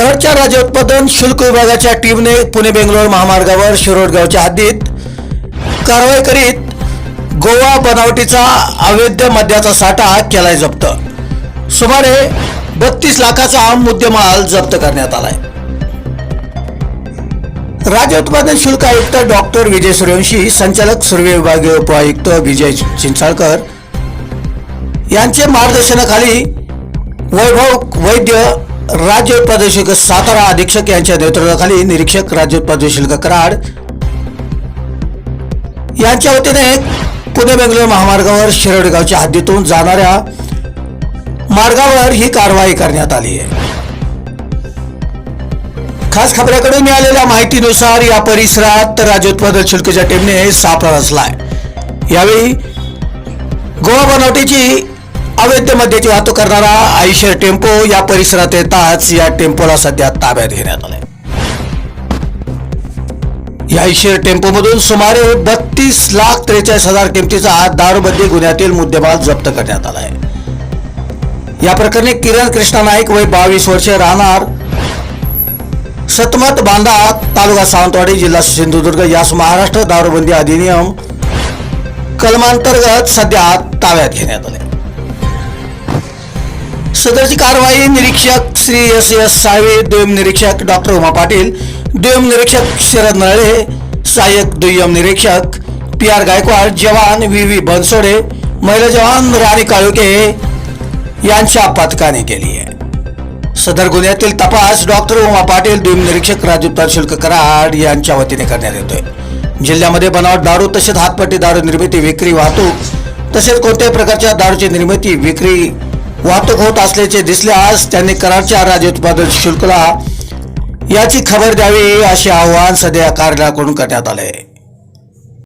कराडच्या राज्य उत्पादन शुल्क विभागाच्या टीमने पुणे बेंगलोर महामार्गावर शिरोडगावच्या हद्दीत कारवाई करीत गोवा बनावटीचा अवैध मद्याचा साठा केलाय जप्त. सुमारे बत्तीस लाखाचा मुद्देमाल जप्त करण्यात आलाय. राज्य उत्पादन शुल्क आयुक्त डॉक्टर विजय सूर्यवंशी संचालक सुर्वे विभागीय उपआयुक्त विजय चिंचाळकर यांचे मार्गदर्शनाखाली वैभव वैद्य राज्य उत्पादन सातारा अधीक्षक यांच्या नेतृत्वाखाली निरीक्षक राज्य उत्पादन शुल्क कराड यांच्या वतीने पुणे बेंगलोर महामार्गावर शिरोड गावच्या हद्दीतून जाणाऱ्या मार्गावर ही कारवाई करण्यात आली आहे. खास खबऱ्याकडून मिळालेल्या माहितीनुसार या परिसरात राज्य उत्पादन शुल्कच्या टीमने सापळा रचलाय. यावेळी गोवा बनावटीची अवैध मद्याची वाहतूक करणारा आयशर टेम्पो या परिसरात येताच या टेम्पोला सध्या ताब्यात घेण्यात आलाय. या आयशर टेम्पोमधून सुमारे बत्तीस लाख त्रेचाळीस हजार किमतीचा दारूबंदी गुन्ह्यातील मुद्देमाल जप्त करण्यात आला आहे या प्रकरणी किरण कृष्णा नाईक वय बावीस वर्षे राहणार सतमत बांधा तालुका सावंतवाडी जिल्हा सिंधुदुर्ग यास महाराष्ट्र दारूबंदी अधिनियम कलमांतर्गत सध्या ताब्यात घेण्यात आले सदरची कारवाई निरीक्षक श्री एस एस साळवे दुय्यम निरीक्षक डॉक्टर उमा पाटील दुय्यम निरीक्षक शरद नळे सहाय्यक दुय्यम निरीक्षक पी आर गायकवाड जवान व्ही व्ही बनसोडे महिला जवान राणी काळुके यांच्या पथकाने केली आहे. सदर गुन्ह्यातील तपास डॉक्टर उमा पाटील दुय्यम निरीक्षक राजू उत्पादन शुल्क कराड यांच्या वतीने करण्यात येतोय. जिल्ह्यामध्ये बनावट दारू तसेच हातपट्टी दारू निर्मिती विक्री वाहतूक तसेच कोणत्याही प्रकारच्या दारूची निर्मिती विक्री वाहतूक होत असल्याचे दिसल्यास त्यांनी कराडच्या राज्य उत्पादन शुल्कला याची खबर द्यावी असे आवाहन सध्या कार्यालयाकडून करण्यात आले. आहे